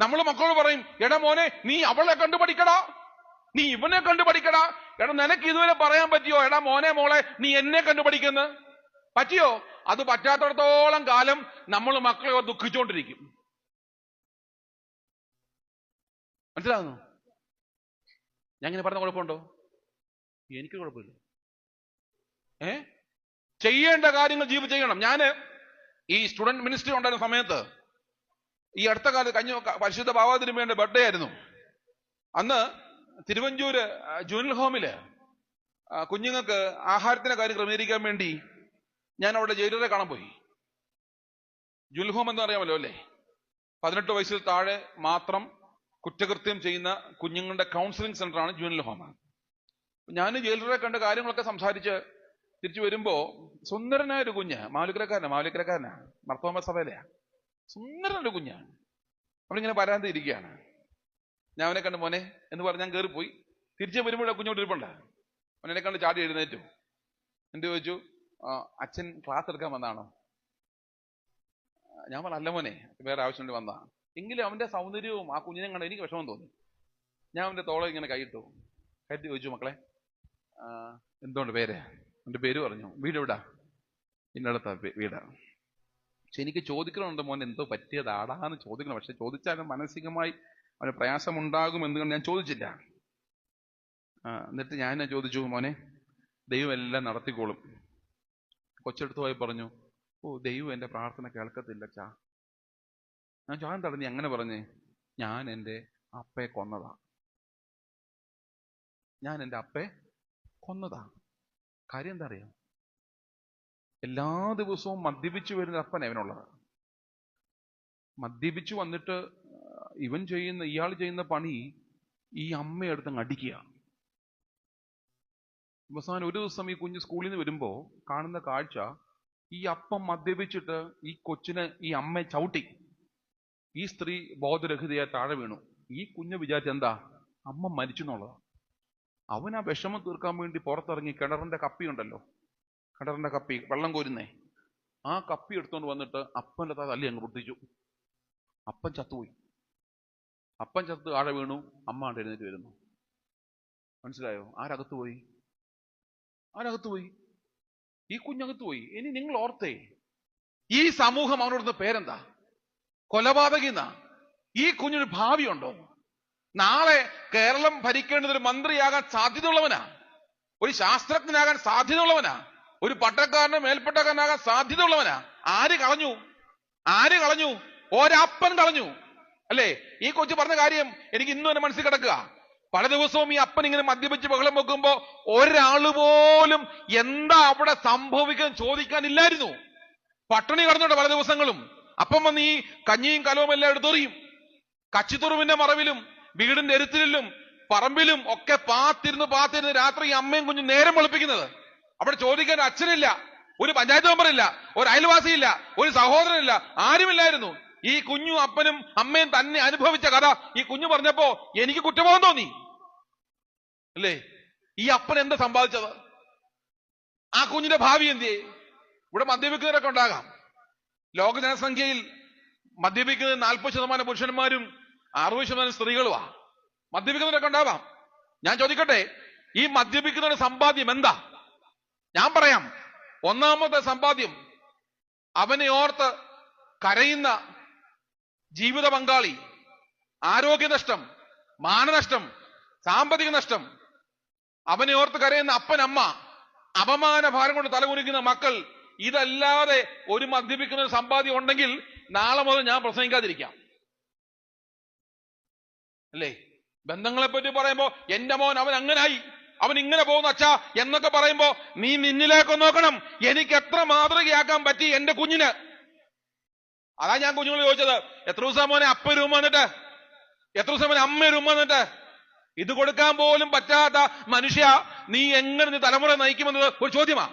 നമ്മൾ മക്കളോട് പറയും എടാ മോനെ നീ അവളെ കണ്ടു പഠിക്കടാ. നീ ഇവനെ കണ്ടു പഠിക്കടാ. എടാ നിനക്ക് ഇതുവരെ പറയാൻ പറ്റിയോ? എടാ മോനെ മോളെ നീ എന്നെ കണ്ടു പഠിക്കുന്നു. പറ്റിയോ? അത് പറ്റാത്തടത്തോളം കാലം നമ്മൾ മക്കളെ ദുഃഖിച്ചുകൊണ്ടിരിക്കും മനസ്സിലാകുന്നു ഞാൻ ഇങ്ങനെ പറഞ്ഞ കുഴപ്പമുണ്ടോ? എനിക്ക് കുഴപ്പമില്ല. ഏ? ചെയ്യേണ്ട കാര്യങ്ങൾ ജീവി ചെയ്യണം. ഞാൻ ഈ സ്റ്റുഡന്റ് മിനിസ്ട്രി ഉണ്ടായിരുന്ന സമയത്ത് ഈ അടുത്ത കാലത്ത് കഴിഞ്ഞ പരിശുദ്ധ ഭാവാതിരുമയുടെ ബർത്ത്ഡേ ആയിരുന്നു. അന്ന് തിരുവഞ്ചൂര് ആ, ജുവൽ ഹോമിൽ കുഞ്ഞുങ്ങൾക്ക് ആഹാരത്തിന്റെ കാര്യം ക്രമീകരിക്കാൻ വേണ്ടി ഞാൻ അവിടെ ജയിലറെ കാണാൻ പോയി. ജുവൽ ഹോം എന്ന് അറിയാമല്ലോ അല്ലേ? പതിനെട്ട് വയസ്സിൽ താഴെ മാത്രം കുറ്റകൃത്യം ചെയ്യുന്ന കുഞ്ഞുങ്ങളുടെ കൗൺസിലിംഗ് സെന്ററാണ് ജുവൽ ഹോം. ഞാൻ ജയിലറെ കണ്ട കാര്യങ്ങളൊക്കെ സംസാരിച്ച് തിരിച്ചു വരുമ്പോ സുന്ദരനായ ഒരു കുഞ്ഞ് മാലിക്കരക്കാരനാ മാലിക്കരക്കാരനാ മർത്തോമ സഭയിലെയാ. സുന്ദരനൊരു കുഞ്ഞാണ്. അവളിങ്ങനെ വരാതെ ഇരിക്കുകയാണ്. ഞാൻ അവനെ കണ്ട് മോനെ എന്ന് പറഞ്ഞ് ഞാൻ കയറിപ്പോയി തിരിച്ചു വരുമ്പോഴാണ് കുഞ്ഞോട്ട് ഇരിപ്പുണ്ട്. അവനെ കണ്ട് ചാടി എഴുന്നേറ്റു. എന്റെ ചോദിച്ചു? അച്ഛൻ ക്ലാസ് എടുക്കാൻ വന്നാണോ? ഞാൻ പറഞ്ഞു അല്ല മോനെ വേറെ ആവശ്യം വേണ്ടി വന്നതാ. എങ്കിലും അവന്റെ സൗന്ദര്യവും ആ കുഞ്ഞിനെ കണ്ട് എനിക്ക് വിഷമം തോന്നി. ഞാൻ അവന്റെ തോളെ ഇങ്ങനെ കൈയിട്ടു. കയറ്റി ചോദിച്ചു മക്കളെ "ആ, എന്തുകൊണ്ട് പേര്? എന്റെ പേര് പറഞ്ഞു വീട് എവിടാ? ഇന്നടത്താ വീട്. പക്ഷെ എനിക്ക് ചോദിക്കണമുണ്ട് മോൻ എന്തോ പറ്റിയതാടാന്ന് ചോദിക്കണം. പക്ഷെ ചോദിച്ചാലും മാനസികമായി അവന് പ്രയാസമുണ്ടാകും എന്ന് ഞാൻ ചോദിച്ചില്ല. എന്നിട്ട് ഞാൻ ചോദിച്ചു മോനെ? ദൈവം എല്ലാം നടത്തിക്കോളും. കൊച്ചെടുത്ത് പോയി പറഞ്ഞു ഓ ദൈവം എന്റെ പ്രാർത്ഥന കേൾക്കത്തില്ല ചാ ഞാൻ ചാൻ തടഞ്ഞി അങ്ങനെ പറഞ്ഞേ? ഞാൻ എന്റെ അപ്പയെ കൊന്നതാ. ഞാൻ എന്റെ അപ്പയെ കൊന്നതാ. കാര്യം എന്താ അറിയാം? എല്ലാ ദിവസവും മദ്യപിച്ചു വരുന്ന അപ്പൻ അവനുള്ളത് മദ്യപിച്ചു വന്നിട്ട് ഇവൻ ചെയ്യുന്ന ഇയാൾ ചെയ്യുന്ന പണി ഈ അമ്മയെടുത്ത് അടിക്കുക അവസാനം ഒരു ദിവസം ഈ കുഞ്ഞ് സ്കൂളിൽ നിന്ന് വരുമ്പോ കാണുന്ന കാഴ്ച ഈ അപ്പം മദ്യപിച്ചിട്ട് ഈ കൊച്ചിനെ ഈ അമ്മ ചവിട്ടി. ഈ സ്ത്രീ ബോധരഹിതയായി താഴെ വീണു. ഈ കുഞ്ഞ് വിചാരിച്ച എന്താ? അമ്മ മരിച്ചു എന്നുള്ളതാ അവൻ ആ വിഷമം തീർക്കാൻ വേണ്ടി പുറത്തിറങ്ങി കിണറിന്റെ കപ്പി കിണറിന്റെ കപ്പി വെള്ളം കോരുന്നേ. ആ കപ്പി എടുത്തുകൊണ്ട് വന്നിട്ട് അപ്പന്റെ താ തല്ലി അങ്ങ് പൊട്ടിച്ചു. അപ്പൻ ചത്തുപോയി. അപ്പൻ ചത്ത് ആഴ വീണു. അമ്മ ആണ്ട് എഴുന്നേറ്റ് വരുന്നു. മനസ്സിലായോ? ആരകത്ത് പോയി? ആരകത്ത് പോയി? ഈ കുഞ്ഞകത്ത് പോയി. ഇനി നിങ്ങൾ ഓർത്തേ ഈ സമൂഹം അവനോടുന്ന പേരെന്താ? കൊലപാതകിന്ന. ഈ കുഞ്ഞിന് ഭാവിയുണ്ടോ? നാളെ കേരളം ഭരിക്കേണ്ടത് ഒരു മന്ത്രിയാകാൻ സാധ്യതയുള്ളവനാ. ഒരു ശാസ്ത്രജ്ഞനാകാൻ സാധ്യതയുള്ളവനാ. ഒരു പട്ടക്കാരന് മേൽപ്പട്ടക്കാരനാകാൻ സാധ്യതയുള്ളവനാ. ആര് കളഞ്ഞു? ആര് കളഞ്ഞു? ഒരപ്പൻ കളഞ്ഞു. അല്ലേ? ഈ കൊച്ചു പറഞ്ഞ കാര്യം എനിക്ക് ഇന്നും എന്റെ മനസ്സിൽ കിടക്കുക. പല ദിവസവും ഈ അപ്പൻ ഇങ്ങനെ മദ്യപിച്ച് ബഹളം വെക്കുമ്പോ ഒരാൾ പോലും എന്താ അവിടെ സംഭവിക്കാൻ ചോദിക്കാനില്ലായിരുന്നു പട്ടിണി കടന്നുണ്ട് പല ദിവസങ്ങളും. അപ്പം വന്ന് ഈ കഞ്ഞിയും കലവും എല്ലാം എടുത്തെറിയും കച്ചിത്തുറുവിന്റെ മറവിലും വീടിന്റെ എരുത്തിലും പറമ്പിലും ഒക്കെ പാത്തിരുന്ന് പാത്തിരുന്ന് രാത്രി അമ്മയും കുഞ്ഞും നേരം വെളുപ്പിക്കുന്നത്. അവിടെ ചോദിക്കാൻ അച്ഛനില്ല ഒരു പഞ്ചായത്ത് മെമ്പറില്ല ഒരു അയൽവാസിയില്ല ഒരു സഹോദരനില്ല ആരുമില്ലായിരുന്നു. ഈ കുഞ്ഞു അപ്പനും അമ്മയും തന്നെ അനുഭവിച്ച കഥ ഈ കുഞ്ഞു പറഞ്ഞപ്പോ എനിക്ക് കുറ്റബോധം തോന്നി. അല്ലേ? ഈ അപ്പൻ എന്താ സമ്പാദിച്ചത്? ആ കുഞ്ഞിന്റെ ഭാവി എന്ത് ഇവിടെ മദ്യപിക്കുന്നവരൊക്കെ ഉണ്ടാകാം. ലോക ജനസംഖ്യയിൽ മദ്യപിക്കുന്നത് നാൽപ്പത് ശതമാനം പുരുഷന്മാരും അറുപത് ശതമാനം സ്ത്രീകളുമാ. മദ്യപിക്കുന്നവരൊക്കെ ഉണ്ടാവാം. ഞാൻ ചോദിക്കട്ടെ ഈ മദ്യപിക്കുന്നവരുടെ സമ്പാദ്യം എന്താ? ഞാൻ പറയാം. ഒന്നാമത്തെ സമ്പാദ്യം അവനെ ഓർത്ത് കരയുന്ന ജീവിത പങ്കാളി ആരോഗ്യനഷ്ടം മാനനഷ്ടം സാമ്പത്തിക നഷ്ടം അവനെ ഓർത്ത് കരയുന്ന അപ്പൻ അമ്മ അപമാന ഭാരം കൊണ്ട് തലകുനിക്കുന്ന മക്കൾ ഇതല്ലാതെ ഒരു മദ്യപിക്കുന്ന ഒരു സമ്പാദ്യം ഉണ്ടെങ്കിൽ നാളെ മുതൽ ഞാൻ പ്രസംഗിക്കാതിരിക്കാം. അല്ലേ? ബന്ധങ്ങളെ പറ്റി പറയുമ്പോ എന്റെ മോൻ അവൻ അങ്ങനായി. അവൻ ഇങ്ങനെ പോകുന്ന അച്ഛാ എന്നൊക്കെ പറയുമ്പോ നീ നിന്നിലേക്ക് നോക്കണം. എനിക്ക് എത്ര മാതൃകയാക്കാൻ പറ്റി എന്റെ കുഞ്ഞിന്? അതാ ഞാൻ കുഞ്ഞുങ്ങൾ ചോദിച്ചത് എത്ര ദിവസം മോനെ അപ്പ രൂപ വന്നിട്ട്? എത്ര ദിവസം മോനെ അമ്മ രൂപ വന്നിട്ട്? ഇത് കൊടുക്കാൻ പോലും പറ്റാത്ത മനുഷ്യ നീ എങ്ങനെ നീ തലമുറ നയിക്കുമെന്നത് ഒരു ചോദ്യമാ.